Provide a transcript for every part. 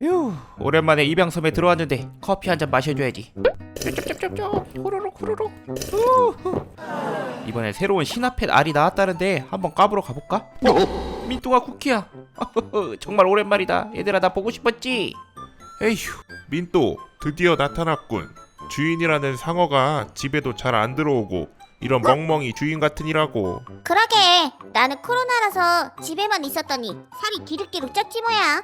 휴 오랜만에 입양섬에 들어왔는데 커피 한 잔 마셔줘야지 쩝쩝쩝쩝 호로록 호로록 우후. 이번에 새로운 신화펫 알이 나왔다는데 한번 까보러 가볼까? 어? 민뚱아 쿠키야 정말 오랜만이다 얘들아 나 보고 싶었지? 에휴, 민또 드디어 나타났군. 주인이라는 상어가 집에도 잘 안 들어오고 이런 멍멍이 주인 같으니라고. 그러게 나는 코로나라서 집에만 있었더니 살이 기룩기룩 쪘지 뭐야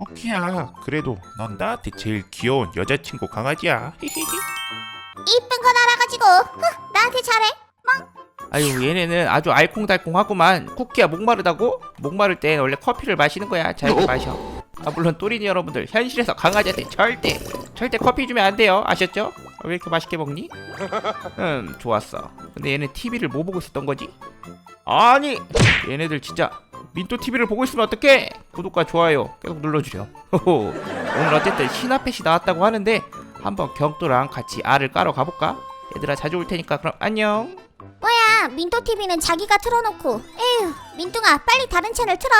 오키야, 그래도 넌 나한테 제일 귀여운 여자친구 강아지야. 이쁜 건 알아가지고. 흥, 나한테 잘해. 아유 얘네는 아주 알콩달콩하구만. 쿠키야 목마르다고? 목마를 땐 원래 커피를 마시는 거야. 잘 마셔. 아 물론 또리니 여러분들 현실에서 강아지한테 절대 절대 커피 주면 안 돼요. 아셨죠? 왜 이렇게 맛있게 먹니? 음 좋았어. 근데 얘네 TV를 뭐 보고 있었던 거지? 아니! 얘네들 진짜 민또 TV를 보고 있으면 어떡해 구독과 좋아요 계속 눌러주세요 호호. 오늘 어쨌든 신화펫이 나왔다고 하는데 한번 경도랑 같이 알을 까러 가볼까? 얘들아 자주 올 테니까 그럼 안녕 뭐야 민토TV는 자기가 틀어놓고 에휴 민뚱아 빨리 다른 채널 틀어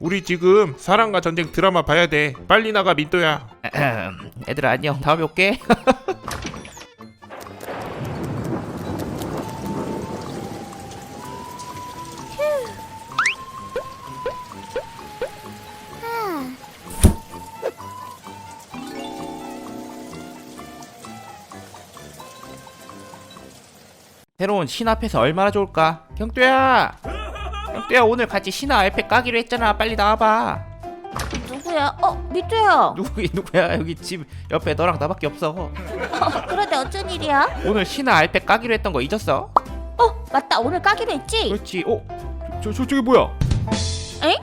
우리 지금 사랑과 전쟁 드라마 봐야 돼. 빨리 나가 민또야. 아흠. 얘들아 안녕 다음에 올게 새로운 신 앞에서 얼마나 좋을까 경뚜야 경뚜야 오늘 같이 신화 알패 까기로 했잖아 빨리 나와봐 누구야? 어 민토야 누구 누구야 여기 집 옆에 너랑 나밖에 없어 그런데 어쩐 일이야? 오늘 신화 알패 까기로 했던 거 잊었어? 어 맞다 오늘 까기로 했지? 그렇지 어? 저, 저 저쪽에 뭐야? 에?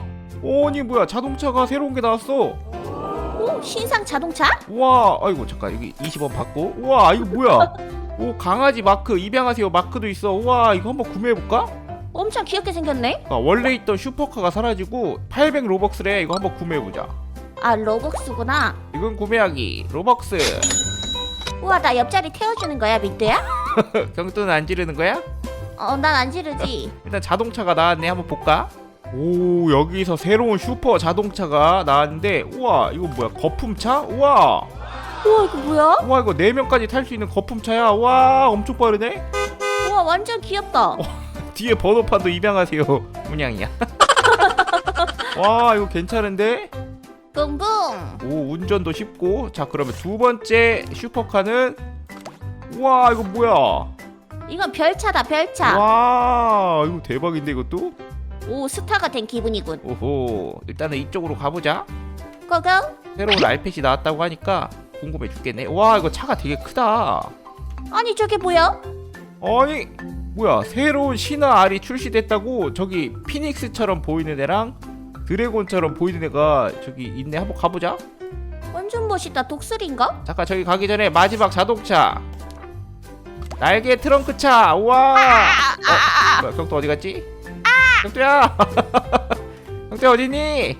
아니 뭐야 자동차가 새로운 게 나왔어 오 신상 자동차? 우와 아이고 잠깐 여기 20원 받고 우와 이거 뭐야 오 강아지 마크 입양하세요. 마크도 있어. 우와 이거 한번 구매해볼까? 엄청 귀엽게 생겼네. 아, 원래 있던 슈퍼카가 사라지고 800 로벅스래. 이거 한번 구매해보자. 아 로벅스구나. 이건 구매하기. 로벅스. 우와 나 옆자리 태워주는 거야 민토야? 경도는 안 지르는 거야? 어 난 안 지르지. 일단 자동차가 나왔네. 한번 볼까? 오 여기서 새로운 슈퍼 자동차가 나왔는데 우와 이거 뭐야? 거품차? 우와 우와 이거 뭐야? 우와 이거 4명까지 탈 수 있는 거품차야. 와 엄청 빠르네. 우와 완전 귀엽다. 뒤에 번호판도 입양하세요 문양이야. 와 이거 괜찮은데? 붕붕. 오 운전도 쉽고. 자 그러면 두 번째 슈퍼카는? 우와 이거 뭐야? 이건 별차다 별차. 와 이거 대박인데 이것도? 오 스타가 된 기분이군. 오호 일단은 이쪽으로 가보자. 고고. 새로운 알펫이 나왔다고 하니까 궁금해 죽겠네. 와 이거 차가 되게 크다. 아니 저게 뭐야? 아니 뭐야. 새로운 신화 알이 출시됐다고 저기 피닉스처럼 보이는 애랑 드래곤처럼 보이는 애가 저기 있네. 한번 가보자. 완전 멋있다. 독수리인가? 잠깐 저기 가기 전에 마지막 자동차. 날개 트렁크 차. 우와. 어, 뭐야 경도 어디 갔지? 경도야. 경도 어디니?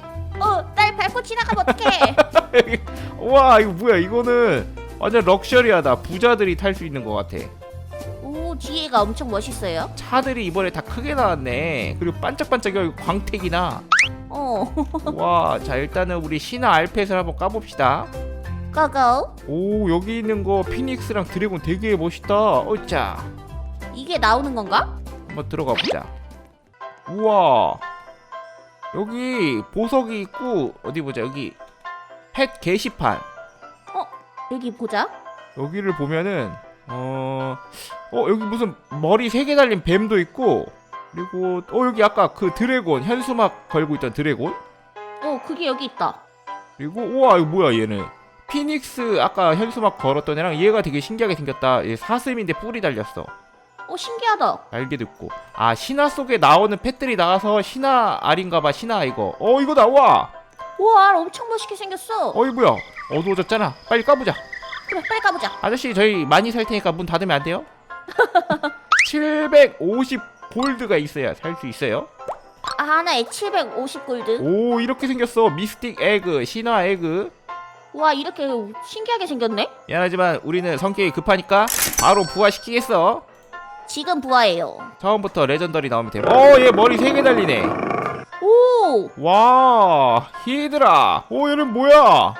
밟고 지나가면 어떡해? 우와 이거 뭐야 이거는 완전 럭셔리하다. 부자들이 탈 수 있는 것 같아. 오 뒤에가 엄청 멋있어요? 차들이 이번에 다 크게 나왔네. 그리고 반짝반짝이 광택이나. 어. 와자 일단은 우리 신화 알펫을 한번 까봅시다. 고고 오 여기 있는 거 피닉스랑 드래곤 되게 멋있다. 어짜 이게 나오는 건가? 한번 들어가 보자. 우와 여기 보석이 있고 어디 보자 여기. 펫 게시판. 여기 보자. 여기를 보면은 어, 어 여기 무슨 머리 세 개 달린 뱀도 있고 그리고 어 여기 아까 그 드래곤 현수막 걸고 있던 드래곤? 어 그게 여기 있다. 그리고 우와 이거 뭐야 얘는. 피닉스 아까 현수막 걸었던 애랑 얘가 되게 신기하게 생겼다. 얘 사슴인데 뿔이 달렸어 어 신기하다. 날개도 있고. 아 신화 속에 나오는 펫들이 나와서 신화 알인가봐 신화 이거. 어 이거 나와! 우와 엄청 멋있게 생겼어. 어이 뭐야. 어두워졌잖아. 빨리 까보자. 그래 빨리 가보자. 아저씨 저희 많이 살 테니까 문 닫으면 안 돼요? 750 골드가 있어야 살 수 있어요? 아, 하나에 750 골드? 오 이렇게 생겼어. 미스틱 에그 신화 에그. 우와 이렇게 신기하게 생겼네? 미안하지만 우리는 성격이 급하니까 바로 부활시키겠어 지금 부화해요. 처음부터 레전더리 나오면 돼. 어, 얘 머리 세 개 달리네. 오! 와, 히드라. 오, 얘는 뭐야?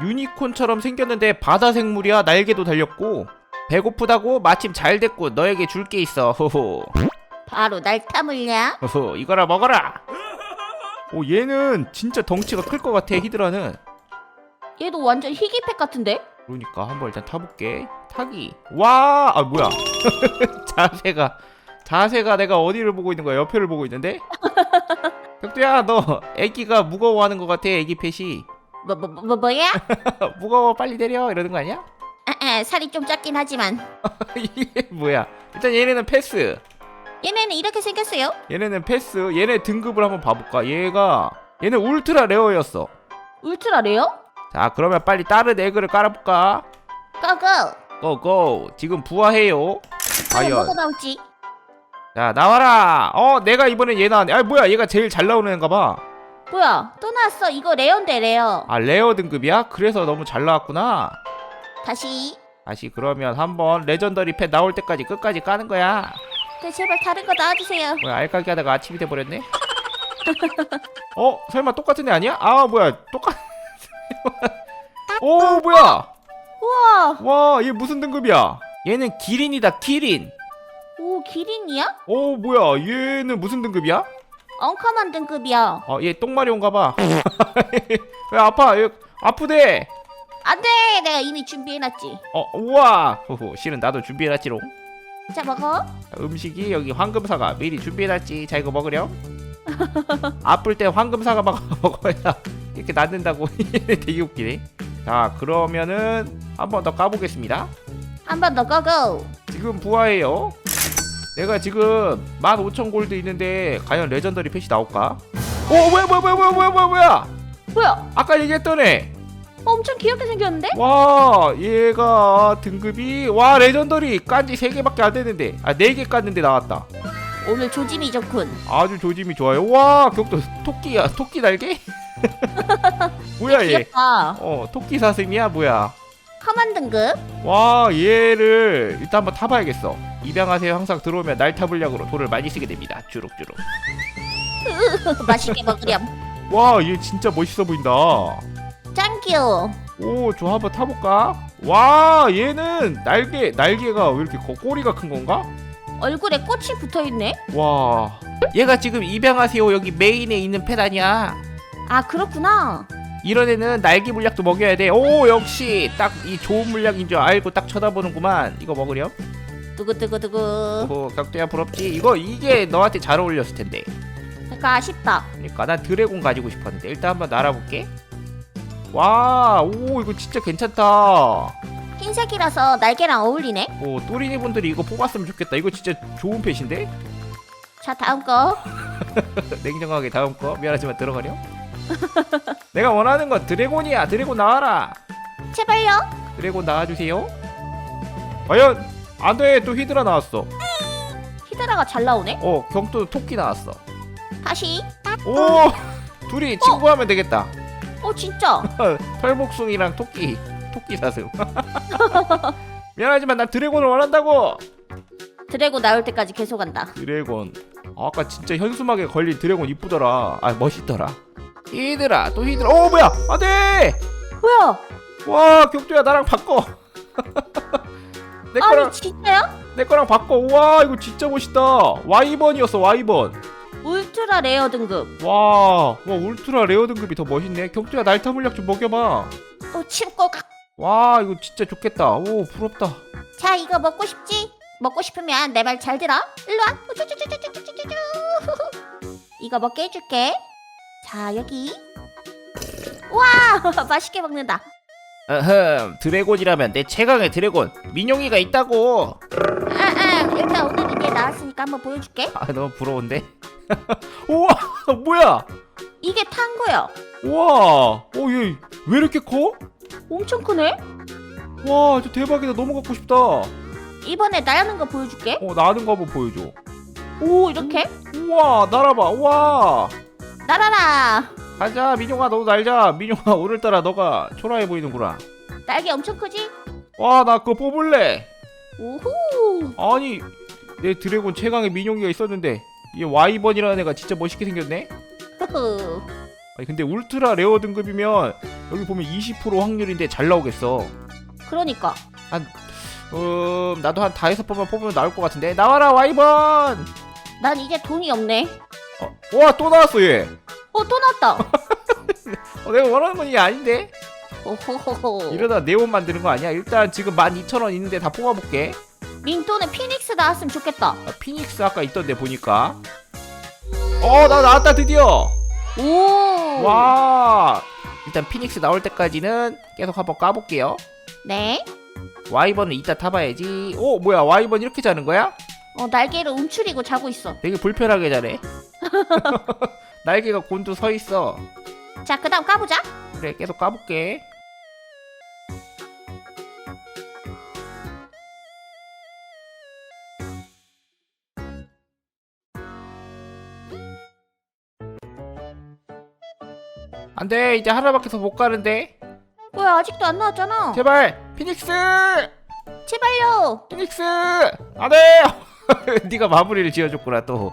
유니콘처럼 생겼는데 바다 생물이야? 날개도 달렸고. 배고프다고? 마침 잘 됐고. 너에게 줄 게 있어. 호호. 바로 날 타물냐? 호호 이거라 먹어라. 오 얘는 진짜 덩치가 클 것 같아 히드라는. 얘도 완전 희귀팩 같은데? 그러니까 한번 일단 타볼게. 타기. 와! 아 뭐야 자세가 자세가 내가 어디를 보고 있는 거야? 옆에를 보고 있는데? 격두야 너 애기가 무거워하는 것 같아 애기 펫이. 뭐, 뭐, 뭐, 뭐야? 무거워 빨리 내려. 이러는 거 아니야? 아, 아, 살이 좀 작긴 하지만. 이게 뭐야? 일단 얘네는 패스. 얘네는 이렇게 생겼어요? 얘네는 패스. 얘네 등급을 한번 봐볼까? 얘가 얘는 울트라 레어였어. 울트라 레어? 자 그러면 빨리 다른 에그를 깔아볼까? 고고 고고 지금 부화해요 과연. 뭐가 나올지. 자 나와라! 어 내가 이번엔 얘 나왔네. 아 뭐야 얘가 제일 잘 나오는 애인가 봐아 뭐야 또 나왔어. 이거 레어인데 레어. 레어 등급이야? 그래서 너무 잘 나왔구나. 다시. 다시 그러면 한번 레전더리 펫 나올 때까지 끝까지 까는 거야. 네, 제발 다른 거 나와주세요. 뭐야 알까기 하다가 아침이 돼버렸네? 어? 설마 똑같은 애 아니야? 아 뭐야 똑같 오 뭐야? 우와. 와얘 무슨 등급이야 얘는 기린이다 기린. 오 기린이야? 오 뭐야 얘는 무슨 등급이야? 엉컴한 등급이야. 어얘 똥마리온가봐. 왜 아파? 얘 아프대. 안돼! 내가 이미 준비해놨지. 어 우와. 호호 실은 나도 준비해놨지롱. 자 먹어. 자, 음식이 여기 황금사과. 미리 준비해놨지. 자 이거 먹으렴. 아플 때 황금사과 막 먹어야 이렇게 낫는다고. 되게 웃기네. 자 그러면은 한번 더 까보겠습니다 한 번 더 고고! 지금 부화해요? 내가 지금 15,000 골드 있는데 과연 레전더리 펫이 나올까? 오 뭐야 뭐야 뭐야 뭐야 뭐야 뭐야? 뭐야? 뭐야 아까 얘기했던 애 엄청 귀엽게 생겼는데? 와 얘가 등급이 와 레전더리 깐지 3개밖에 안 되는데. 아 4개 깠는데 나왔다. 오늘 조짐이 좋군. 아주 조짐이 좋아요. 와 격도 토끼야 토끼 날개? 뭐야 얘? 귀엽다. 어 토끼 사슴이야? 뭐야 컴한 등급. 와 얘를 일단 한번 타봐야겠어. 입양하세요. 항상 들어오면 날 타불약으로 돌을 많이 쓰게 됩니다. 주룩주룩. 맛있게 먹으렴. 와 얘 진짜 멋있어 보인다. 짱 귀여워. 오, 저 한번 타볼까? 와, 얘는 날개, 날개가 왜 이렇게 커? 꼬리가 큰 건가? 얼굴에 꽃이 붙어있네? 와, 얘가 지금 입양하세요. 여기 메인에 있는 펫 아니야? 아 그렇구나 이런 애는 날개 물약도 먹여야 돼. 오, 역시 딱 이 좋은 물약인 줄 알고 딱 쳐다보는구만. 이거 먹으렴? 두구두구두구 오, 각도야 부럽지? 이거 이게 너한테 잘 어울렸을 텐데. 그러니까 아쉽다 그러니까 난 드래곤 가지고 싶었는데 일단 한번 날아볼게. 와, 오, 이거 진짜 괜찮다. 흰색이라서 날개랑 어울리네 오, 또리니 분들이 이거 뽑았으면 좋겠다. 이거 진짜 좋은 펫인데? 자 다음 거 냉정하게 다음 거 미안하지만 들어가렴. 내가 원하는 건 드래곤이야. 드래곤 나와라. 제발요 드래곤 나와주세요. 과연 안돼 또 히드라 나왔어. 히드라가 잘 나오네 어 경도 토끼 나왔어. 다시 오 둘이 친구하면 되겠다. 어 진짜 털복숭이랑 토끼 토끼 사슴. 미안하지만 난 드래곤을 원한다고. 드래곤 나올 때까지 계속 한다 드래곤. 아, 아까 진짜 현수막에 걸린 드래곤 이쁘더라. 아 멋있더라. 히드라 또 히드라 오 뭐야 안돼 뭐야? 와 격투야 나랑 바꿔 내 아, 거랑 진짜야? 내 거랑 바꿔 와 이거 진짜 멋있다 와이번이었어 와이번 울트라 레어 등급. 와와 울트라 레어 등급이 더 멋있네 격투야 날타 물약 좀 먹여봐 어 침고 각. 와 이거 진짜 좋겠다 오 부럽다 자 이거 먹고 싶지? 먹고 싶으면 내 말 잘 들어. 일로 와. 이거 먹게 해줄게. 자 여기 와 맛있게 먹는다 어흠 드래곤이라면 내 최강의 드래곤 민용이가 있다고. 아 아 일단 오늘 이게 나왔으니까 한번 보여줄게 아 너무 부러운데. 우와 뭐야? 이게 탕고요 우와 어얘 왜 이렇게 커? 엄청 크네 와, 저 대박이다. 너무 갖고 싶다. 어, 이번에 나는 거 보여줄게 나는 거 한번 보여줘. 오 이렇게 우와, 날아봐. 우와. 날아라 가자, 민용아, 너도 날자. 민용아, 오늘따라 너가 초라해 보이는구나. 날개 엄청 크지? 와, 나 그거 뽑을래. 오호 아니, 내 드래곤 최강의 민용이가 있었는데, 얘 와이번이라는 애가 진짜 멋있게 생겼네. 흐흐. 아니 근데 울트라 레어 등급이면 여기 보면 20% 확률인데 잘 나오겠어 그러니까 음 나도 한 다섯 번만 뽑으면 나올 것 같은데 나와라 와이번 난 이제 돈이 없네. 어, 와또 나왔어 얘 어또 나왔다. 어, 내가 원하는 건 이게 아닌데 오호호호. 이러다 네온 만드는 거 아니야 일단 지금 12,000원 있는데 다 뽑아볼게 민토는 피닉스 나왔으면 좋겠다. 아, 피닉스 아까 있던데 보니까 어 나 나왔다 드디어 오. 와 일단 피닉스 나올 때까지는 계속 한번 까볼게요 네. 와이번은 이따 타봐야지 오 뭐야 와이번 이렇게 자는 거야? 어 날개를 움츠리고 자고 있어. 되게 불편하게 자네 날개가 곤두 서 있어. 자 그다음 까보자. 그래 계속 까볼게. 안 돼 이제 하나밖에 더못 가는데. 뭐야 아직도 안 나왔잖아. 제발 피닉스! 제발요. 피닉스! 안 돼! 네가 마무리를 지어줬구나 또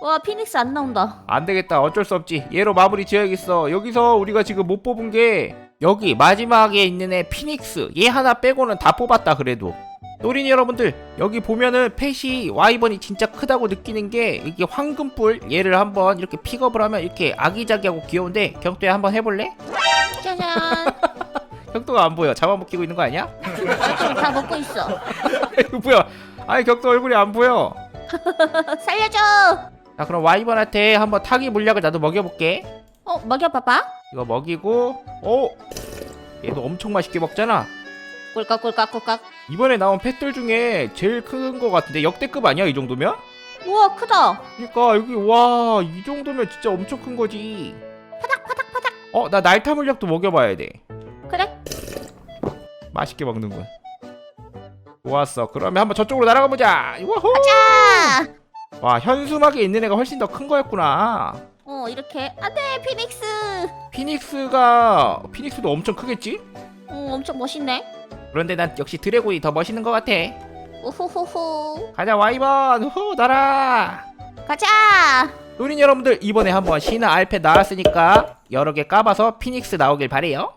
와 피닉스 안 나온다. 안 되겠다 어쩔 수 없지 얘로 마무리 지어야겠어 여기서 우리가 지금 못 뽑은 게 여기 마지막에 있는 애 피닉스 얘 하나 빼고는 다 뽑았다 그래도 노린이 여러분들 여기 보면은 펫이 와이번이 진짜 크다고 느끼는 게 이게 황금뿔 얘를 한번 이렇게 픽업을 하면 이렇게 아기자기하고 귀여운데 경도야 한번 해볼래? 짜잔. 경도가 안 보여 잡아먹히고 있는 거 아니야? 좀다 먹고 있어. 이거 뭐야 아니 경도 얼굴이 안 보여 살려줘. 자 그럼 와이번한테 한번 타기 물약을 나도 먹여볼게 어 먹여봐봐. 이거 먹이고 오 얘도 엄청 맛있게 먹잖아 꿀꺽꿀꺽꿀꺽. 이번에 나온 펫들 중에 제일 큰 거 같은데 역대급 아니야 이 정도면? 우와 크다. 그러니까 여기 와 이 정도면 진짜 엄청 큰 거지 파닥 파닥 파닥. 어 나 날타 물약도 먹여봐야 돼 그래. 맛있게 먹는군 좋았어 그러면 한번 저쪽으로 날아가 보자 우후 자. 와 현수막에 있는 애가 훨씬 더 큰 거였구나 어 이렇게 안돼 피닉스. 피닉스가 피닉스도 엄청 크겠지? 어 엄청 멋있네. 그런데 난 역시 드래곤이 더 멋있는 것 같아 우후후후. 가자 와이번 후 날아 가자. 노린 여러분들 이번에 한번 신화 알패 나왔으니까 여러 개 까봐서 피닉스 나오길 바래요